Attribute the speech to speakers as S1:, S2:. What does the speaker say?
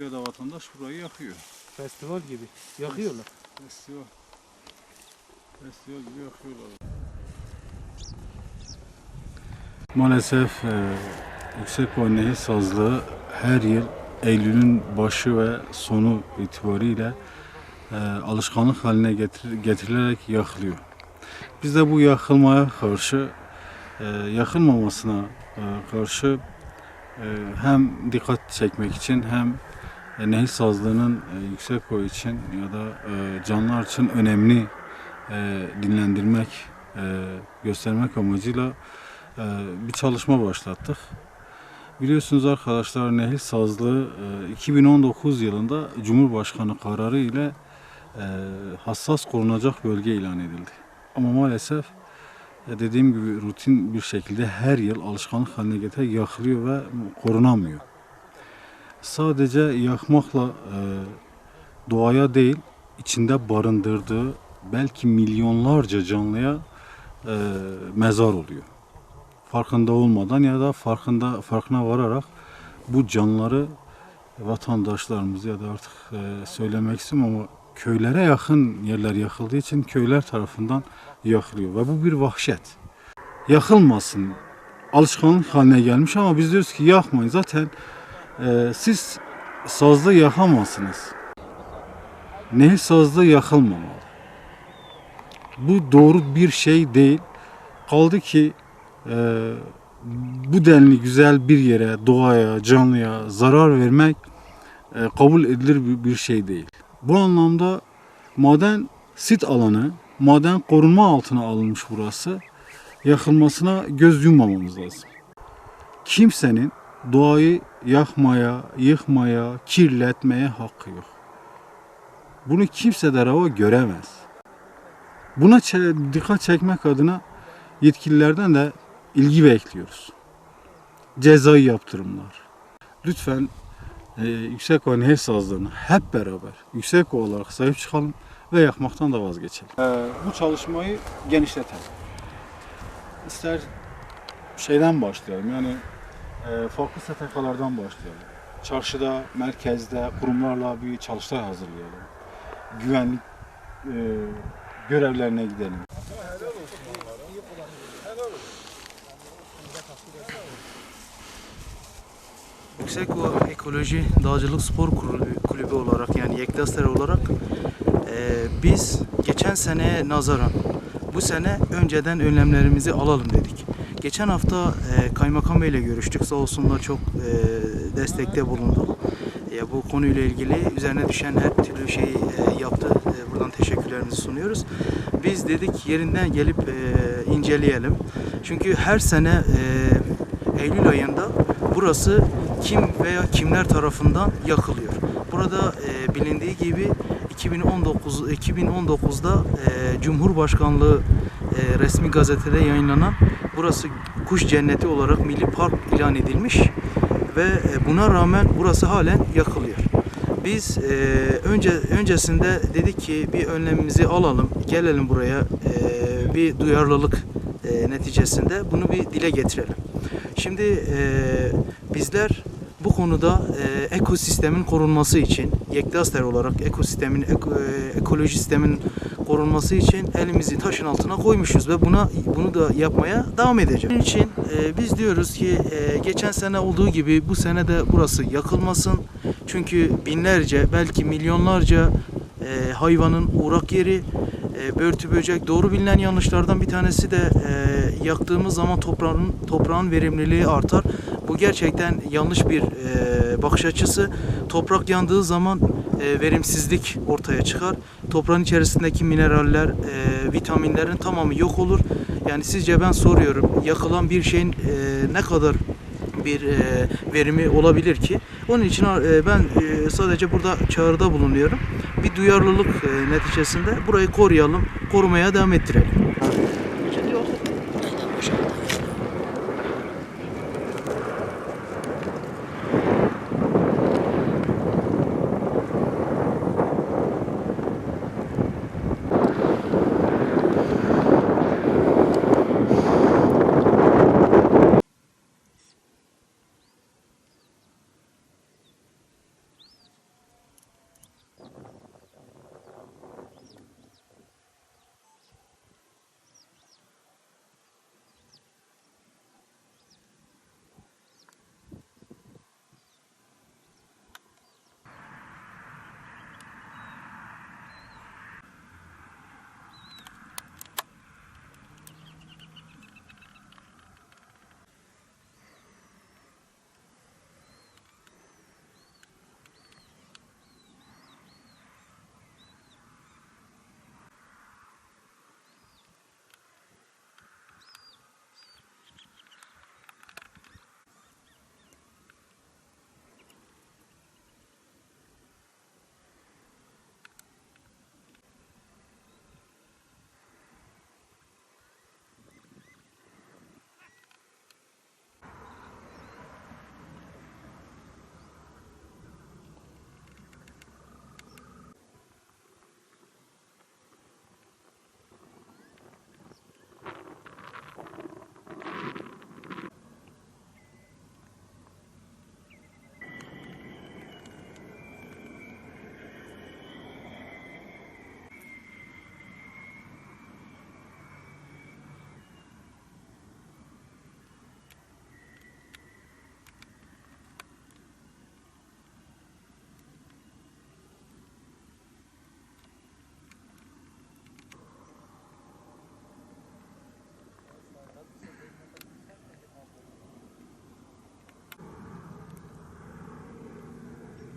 S1: Ya da vatandaş burayı yakıyor.
S2: Festival gibi. Yakıyorlar.
S1: Festival. Festival gibi yakıyorlar. Maalesef e, Yüksek Nehir Sazlığı her yıl Eylül'ün başı ve sonu itibariyle e, alışkanlık haline getir, getirilerek yakılıyor. Biz de bu yakılmaya karşı, e, yakılmamasına e, karşı e, hem dikkat çekmek için hem e, nehir sazlığının e, yüksek boy için ya da e, canlılar için önemli e, dinlendirmek, e, göstermek amacıyla e, bir çalışma başlattık. Biliyorsunuz arkadaşlar nehir sazlığı e, 2019 yılında Cumhurbaşkanı kararı ile e, hassas korunacak bölge ilan edildi. Ama maalesef e, dediğim gibi rutin bir şekilde her yıl alışkanlık haline getirerek yakılıyor ve korunamıyor sadece yakmakla e, doğaya değil, içinde barındırdığı belki milyonlarca canlıya e, mezar oluyor. Farkında olmadan ya da farkında farkına vararak bu canlıları vatandaşlarımız ya da artık e, söylemek istemiyorum ama köylere yakın yerler yakıldığı için köyler tarafından yakılıyor ve bu bir vahşet. Yakılmasın alışkanlık haline gelmiş ama biz diyoruz ki yakmayın zaten ee, siz sazlı yakamazsınız. Nehir sazlı yakılmamalı. Bu doğru bir şey değil. Kaldı ki e, bu denli güzel bir yere, doğaya, canlıya zarar vermek e, kabul edilir bir şey değil. Bu anlamda maden sit alanı, maden korunma altına alınmış burası. Yakılmasına göz yummamamız lazım. Kimsenin doğayı yakmaya, yıkmaya, kirletmeye hakkı yok. Bunu kimse de rava göremez. Buna dikkat çekmek adına yetkililerden de ilgi bekliyoruz. Cezai yaptırımlar. Lütfen e, yüksek ova nehir sazlarına hep beraber yüksek olarak sahip çıkalım ve yakmaktan da vazgeçelim. E, bu çalışmayı genişletelim. İster şeyden başlayalım yani farklı STK'lardan başlayalım. Çarşıda, merkezde, kurumlarla bir çalıştay hazırlayalım. Güvenlik e, görevlerine gidelim.
S2: Yüksekova Ekoloji Dağcılık Spor Kulübü, kulübü olarak yani Yektaster olarak e, biz geçen seneye nazaran bu sene önceden önlemlerimizi alalım dedik. Geçen hafta e, Kaymakam Bey ile görüştük. Sağ olsunlar çok e, destekte bulundu. Ya bu konuyla ilgili üzerine düşen her türlü şeyi e, yaptı. E, buradan teşekkürlerimizi sunuyoruz. Biz dedik yerinden gelip e, inceleyelim. Çünkü her sene e, Eylül ayında burası kim veya kimler tarafından yakılıyor. Burada e, bilindiği gibi 2019 2019'da e, Cumhurbaşkanlığı e, resmi gazetede yayınlanan burası kuş cenneti olarak milli park ilan edilmiş ve e, buna rağmen burası halen yakılıyor. Biz e, önce öncesinde dedik ki bir önlemimizi alalım, gelelim buraya e, bir duyarlılık e, neticesinde bunu bir dile getirelim. Şimdi e, bizler bu konuda e, ekosistemin korunması için, Yektaster olarak ekosistemin, eko- e, ekoloji sistemin korunması için elimizi taşın altına koymuşuz ve buna bunu da yapmaya devam edeceğiz. Bunun için e, biz diyoruz ki e, geçen sene olduğu gibi bu sene de burası yakılmasın. Çünkü binlerce belki milyonlarca e, hayvanın uğrak yeri, e, börtü böcek doğru bilinen yanlışlardan bir tanesi de e, yaktığımız zaman toprağın toprağın verimliliği artar. Bu gerçekten yanlış bir e, bakış açısı. Toprak yandığı zaman e, verimsizlik ortaya çıkar. Toprağın içerisindeki mineraller, e, vitaminlerin tamamı yok olur. Yani sizce ben soruyorum yakılan bir şeyin e, ne kadar bir e, verimi olabilir ki? Onun için e, ben e, sadece burada çağrıda bulunuyorum. Bir duyarlılık e, neticesinde burayı koruyalım, korumaya devam ettirelim.